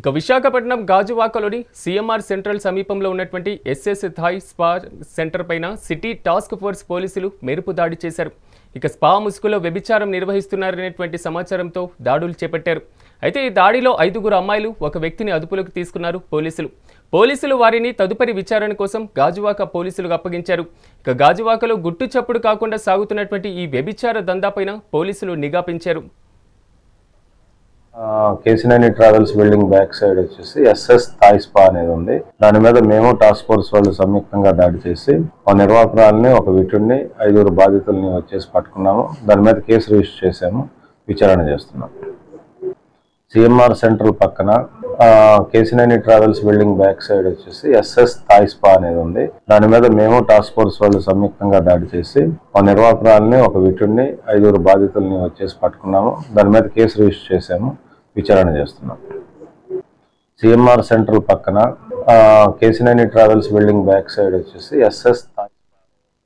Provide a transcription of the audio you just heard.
ఇక Visakhapatnam గాజువాకలోని CMR central సమీపంలో ఉన్నటువంటి ఎస్ఎస్ థాయ్ స్పా సెంటర్ పైన సిటీ టాస్క్ ఫోర్స్ పోలీసులు మెరుపు దాడి చేశారు. ఇక స్పా ముసుగులో వ్యభిచారం నిర్వహిస్తున్నారనేటువంటి సమాచారంతో దాడులు చేపట్టారు. అయితే ఈ దాడిలో ఐదుగురు అమ్మాయిలు ఒక వ్యక్తిని అదుపులోకి తీసుకున్నారు పోలీసులు. పోలీసులు వారిని తదుపరి విచారణ కోసం గాజువాక పోలీసులకు అప్పగించారు. ఇక గాజువాకలో గుట్టు చప్పుడు కాకుండా సాగుతున్నటువంటి ఈ వ్యభిచార దందాపైన పోలీసులు నిఘా పెంచారు. Kesineni travels building back side వచ్చేసి ఎస్ఎస్ థాయ్ స్పా అనేది ఉంది. దాని మీద మేము టాస్క్ ఫోర్స్ వాళ్ళు సంయుక్తంగా దాడి చేసి ఒక నిర్వాహకురాలని ఒక విటుడిని ఐదుగురు బాధితుల్ని వచ్చేసి పట్టుకున్నాము. దాని మీద కేసు రిజిస్టర్ చేసాము విచారణ చేస్తున్నాం. సిఎంఆర్ సెంట్రల్ పక్కన Kesineni travels building back side వచ్చేసి ఎస్ఎస్ థాయ్ స్పా అనేది ఉంది. దాని మీద మేము టాస్క్ ఫోర్స్ వాళ్ళు సంయుక్తంగా దాడి చేసి ఒక నిర్వాహకురాలని ఒక విటుడిని ఐదుగురు బాధితుల్ని వచ్చేసి పట్టుకున్నాము. దాని మీద కేసు రిజిస్టర్ చేసాము విచారణ చేస్తున్నాం. సిఎంఆర్ సెంట్రల్ పక్కన ఆ, ట్రావెల్స్ బిల్డింగ్ బ్యాక్ సైడ్ వచ్చేసి ఎస్ఎస్